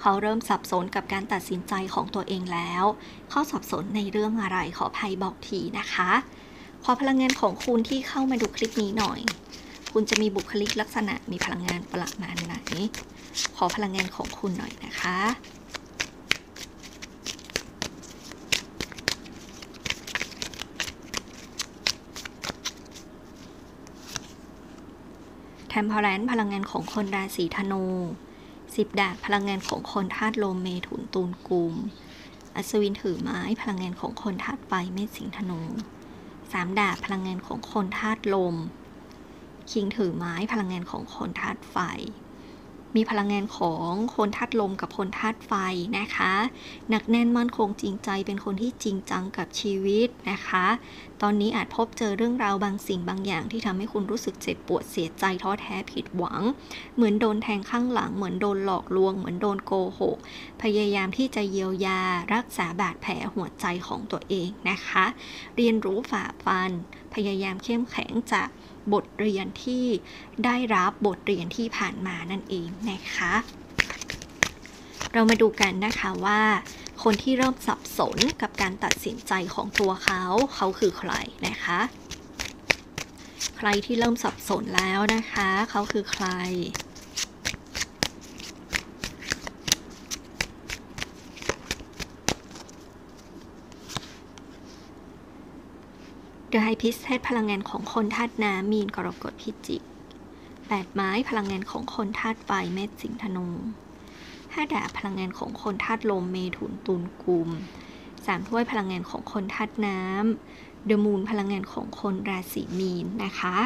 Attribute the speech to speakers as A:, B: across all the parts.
A: เขาเริ่มสับสนกับการตัดสินใจของตัวเองแล้ว เขาสับสนในเรื่องอะไรขอภัยบอกทีนะคะ ขอพลังงานของคุณที่เข้ามาดูคลิปนี้หน่อย คุณจะมีบุคลิกลักษณะมีพลังงานประมาณไหน ขอพลังงานของคุณหน่อยนะคะแทมเพลนพลังงานของคนราศีธนู สิบดาบพลังงานของคนธาตุลมเมถุนตูนกุม อัศวินถือไม้พลังงานของคนธาตุไฟเมษสิงธนูสามดาบพลังงานของคนธาตุลม คิงถือไม้พลังงานของคนธาตุไฟ มีพลังงานของคนธาตุลมกับคนธาตุไฟนะคะ หนักแน่นมั่นคงจริงใจเป็นคนที่จริงจังกับชีวิตนะคะ ตอนนี้อาจพบเจอเรื่องราวบางสิ่งบางอย่างที่ทำให้คุณรู้สึกเจ็บปวดเสียใจท้อแท้ผิดหวัง เหมือนโดนแทงข้างหลัง เหมือนโดนหลอกลวง เหมือนโดนโกหก พยายามที่จะเยียวยารักษาบาดแผลหัวใจของตัวเองนะคะ เรียนรู้ฝ่าฟัน พยายามเข้มแข็งจาก บทเรียนที่ได้รับบทเรียนที่ผ่านมานั่นเองนะคะ เรามาดูกันนะคะว่า คนที่เริ่มสับสนกับการตัดสินใจของตัวเขาเขาคือใครนะคะ ใครที่เริ่มสับสนแล้วนะคะ เขาคือใคร The High Priestess พลังงานของคนธาตุน้ำมีนกรกฎพิจิกแปดไม้พลังงานของคนธาตุไฟเมษสิงธนูห้าดาบพลังงานของคนธาตุลมเมถุนตุลกุมสามถ้วยพลังงานของคนธาตุน้ำเดมูนพลังงานของคนราศีมีนนะคะ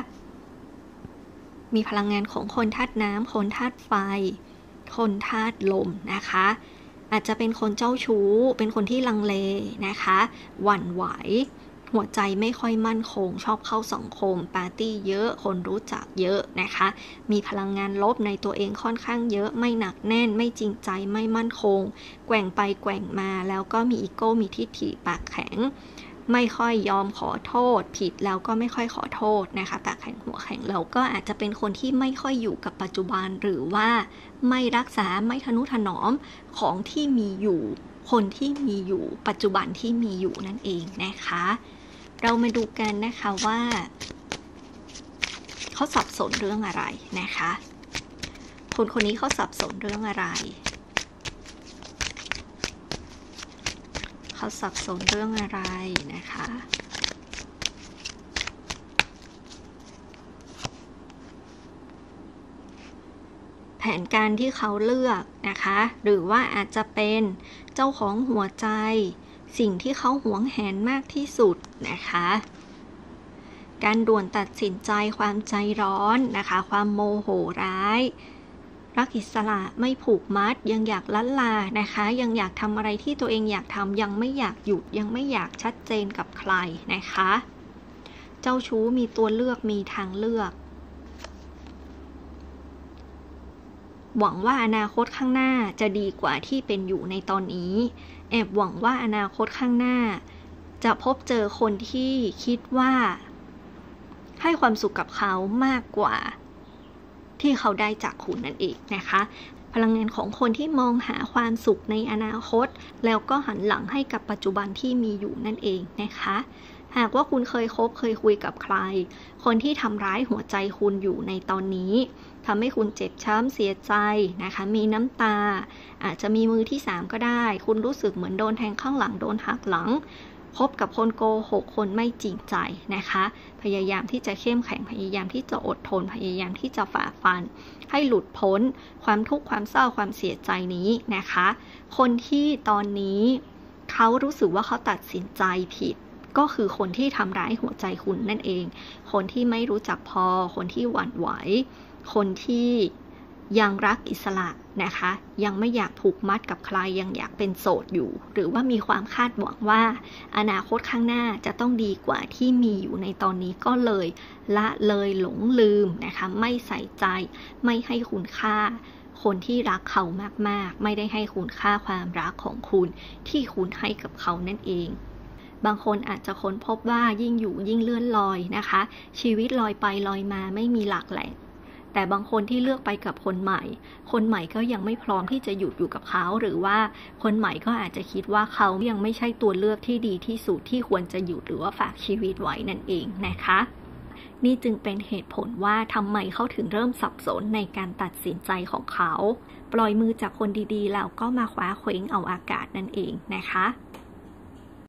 A: มีพลังงานของคนธาตุน้ำคนธาตุไฟ คนธาตุลมนะคะ อาจจะเป็นคนเจ้าชู้ เป็นคนที่ลังเลนะคะ หวั่นไหว หัวใจไม่ค่อยมั่นคง ชอบเข้าสังคม ปาร์ตี้เยอะ คนรู้จักเยอะนะคะ มีพลังงานลบในตัวเองค่อนข้างเยอะ ไม่หนักแน่น ไม่จริงใจ ไม่มั่นคง แกว่งไปแกว่งมา แล้วก็มีอีโก้ มีทิฐิ ปากแข็ง ไม่ค่อยยอมขอโทษ ผิดแล้วก็ไม่ค่อยขอโทษนะคะ ปากแข็งหัวแข็ง เราก็อาจจะเป็นคนที่ไม่ค่อยอยู่กับปัจจุบัน หรือว่าไม่รักษา ไม่ทนุถนอมของที่มีอยู่ คนที่มีอยู่ ปัจจุบันที่มีอยู่นั่นเองนะคะ เรามาดูกันนะคะว่า เขาสับสนเรื่องอะไรนะคะ คนคนนี้เขาสับสนเรื่องอะไร เขาสับสนเรื่องอะไรนะคะแผนการที่เขาเลือกนะคะ หรือว่าอาจจะเป็นเจ้าของหัวใจ สิ่งที่เขาหวงแหนมากที่สุดนะคะ การด่วนตัดสินใจความใจร้อนนะคะ ความโมโหร้าย รักอิสระไม่ผูกมัด ยังอยากลัลานะคะ ยังอยากทำอะไรที่ตัวเองอยากทำยังไม่อยากหยุดยังไม่อยากชัดเจนกับใครนะคะ เจ้าชู้มีตัวเลือกมีทางเลือก หวังว่าอนาคตข้างหน้าจะดีกว่าที่เป็นอยู่ในตอนนี้ แอบหวังว่าอนาคตข้างหน้า จะพบเจอคนที่คิดว่า ให้ความสุขกับเขามากกว่า ที่เขาได้จากคุณนั่นเองนะคะ พลังงานของคนที่มองหาความสุขในอนาคต แล้วก็หันหลังให้กับปัจจุบันที่มีอยู่นั่นเองนะคะหากว่าคุณเคยคบเคยคุยกับใคร คนที่ทำร้ายหัวใจคุณอยู่ในตอนนี้ ทำให้คุณเจ็บช้ำเสียใจนะคะ มีน้ำตา อาจจะมีมือที่ 3 ก็ได้ คุณรู้สึกเหมือนโดนแทงข้างหลังโดนหักหลังพบกับคนโกหกคนไม่จริงใจนะคะ พยายามที่จะเข้มแข็งพยายามที่จะอดทน พยายามที่จะฝ่าฟัน ให้หลุดพ้น ความทุกข์ความเศร้าความเสียใจนี้นะคะ คนที่ตอนนี้เขารู้สึกว่าเขาตัดสินใจผิด ก็คือคนที่ทำร้ายหัวใจคุณนั่นเอง คนที่ไม่รู้จักพอ คนที่หวั่นไหว คนที่ยังรักอิสระนะคะ ยังไม่อยากผูกมัดกับใครยังอยากเป็นโสดอยู่ หรือว่ามีความคาดหวังว่า อนาคตข้างหน้าจะต้องดีกว่าที่มีอยู่ในตอนนี้ก็เลยละเลยหลงลืมนะคะ ไม่ใส่ใจ ไม่ให้คุณค่า คนที่รักเขามากๆ ไม่ได้ให้คุณค่าความรักของคุณ ที่คุณให้กับเขานั่นเองบางคนอาจจะค้นพบว่ายิ่งอยู่ยิ่งเลื่อนลอยนะคะ ชีวิตลอยไปลอยมาไม่มีหลักแหล่ง แต่บางคนที่เลือกไปกับคนใหม่ คนใหม่ก็ยังไม่พร้อมที่จะหยุดอยู่กับเขา หรือว่าคนใหม่ก็อาจจะคิดว่าเขายังไม่ใช่ตัวเลือกที่ดีที่สุดที่ควรจะหยุดหรือว่าฝากชีวิตไว้นั่นเองนะคะนี่จึงเป็นเหตุผลว่าทำไมเขาถึงเริ่มสับสนในการตัดสินใจของเขา ปล่อยมือจากคนดีๆ แล้วก็มาคว้าเคว้งเอาอากาศนั่นเองนะคะ